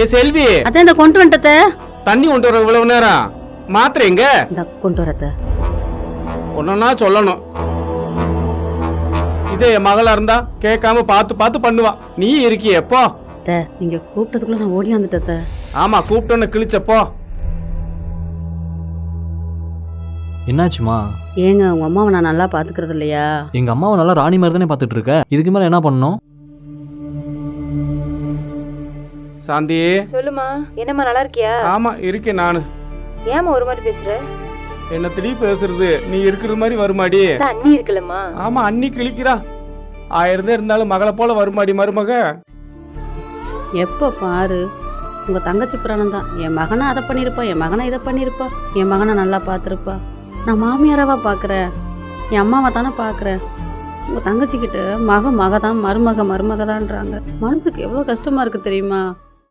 ஏ செல்வி. அத்தை இந்த கொண்டு வந்துட்டத்த தண்ணி கொண்டு வர இவ்வளவு நேரம்? மாத்திரை எங்க? இந்த கொண்டு வரத்த ஒன்னா சொல்லணும். இதே என் மகளா இருந்தா கேட்காம பார்த்து பார்த்து பண்ணுவா. நீ இருக்கியே போ. நீங்க கூப்பிட்டதுக்குள்ள நான் ஓடி வந்துட்டத்த ஆமா கூப்பிட்டோன்னு கிழிச்சப்போ என்னாச்சுமா? ஏங்க உங்க அம்மாவை நான் நல்லா பாத்துக்கிறது இல்லையா? எங்க அம்மாவை நல்லா ராணி மாதிரி தானே பார்த்துட்டு இருக்க? இதுக்கு மேல என்ன பண்ணணும்? சாந்தி. சொல்லுமா என்னம்மா நல்லா இருக்கியா? ஆமா இருக்கேன் நானு. ஏமா ஒரு மாதிரி பேசுற? என்ன திடீர் பேசுறது? நீ இருக்கிற மாதிரி வருமாடி? அண்ணி இருக்குல்லம்மா ஆமா அண்ணி கிழிக்கிறா. ஆயிரதே இருந்தாலும் மகளை போல வருமாடி மருமக. எப்ப பாரு உங்க தங்கச்சி பிராணம் தான். என் மகனை அதை பண்ணியிருப்பா என் மகனை இதை பண்ணியிருப்பா என் மகனை நல்லா பார்த்துருப்பா. நான் மாமியாராவா பார்க்குறேன். என் அம்மாவை தானே பார்க்குறேன். உங்க தங்கச்சி கிட்ட மக மகதான் மருமக மருமகதான்றாங்க. மனசுக்கு எவ்வளோ கஷ்டமா இருக்கு தெரியுமா?